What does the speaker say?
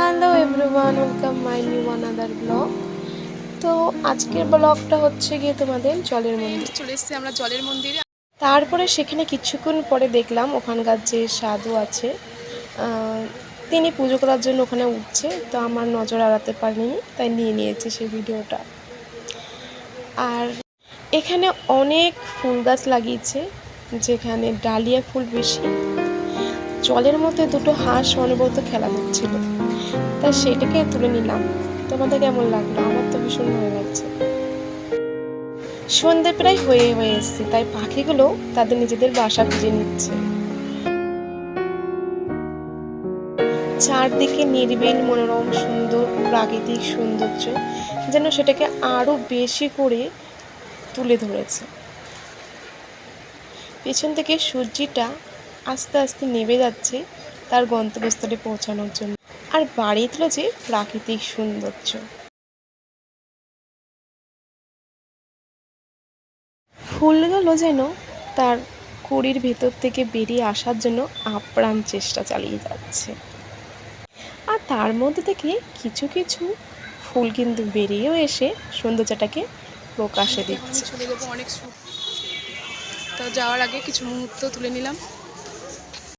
Hello everyone welcome my new another blog. তো আজকের ব্লগটা হচ্ছে গিয়ে তোমাদের জলের মন্দির। চলে এসেছি আমরা জলের মন্দিরে। তারপরে সেখানে কিছুক্ষণ পরে দেখলাম ওখানকার যে সাধু আছে তিনি পুজো করার জন্য ওখানে উঠছে তো আমার নজর আড়াতে পারিনি তাই নিয়ে নিয়েছি সেই ভিডিওটা। আর এখানে অনেক ফুল গাছ লাগিয়েছে যেখানে ডালিয়া ফুল বেশি। জলের মধ্যে দুটো হাঁস অনবরত খেলা করছিল। তা সেটাকে তুলে নিলাম। তোমাদের কেমন লাগল? আমার তো ভীষণ ভালো লাগছে। সন্ধে প্রায় হয়ে হয়ে এসছে, তাই পাখিগুলো তাদের নিজেদের বাসা খুঁজে নিচ্ছে। চারদিকে নির্বিল, মনোরম, সুন্দর, প্রাকৃতিক সৌন্দর্য যেন সেটাকে আরও বেশি করে তুলে ধরেছে। পেছন থেকে সূর্যিটা আস্তে আস্তে নেমে যাচ্ছে তার গন্তব্যস্থলে পৌঁছানোর জন্য। আর বাড়িয়ে তুলেছে প্রাকৃতিক সৌন্দর্য। ফুলগুলো যেন তার কুড়ির ভেতর থেকে বেরিয়ে আসার জন্য আপ্রাণ চেষ্টা চালিয়ে যাচ্ছে। আর তার মধ্যে থেকে কিছু কিছু ফুল কিন্তু বেরিয়েও এসে সৌন্দর্যটাকে প্রকাশে দিচ্ছে। চলে যাব অনেক সুখ। তো যাওয়ার আগে কিছু মুহূর্ত তুলে নিলাম।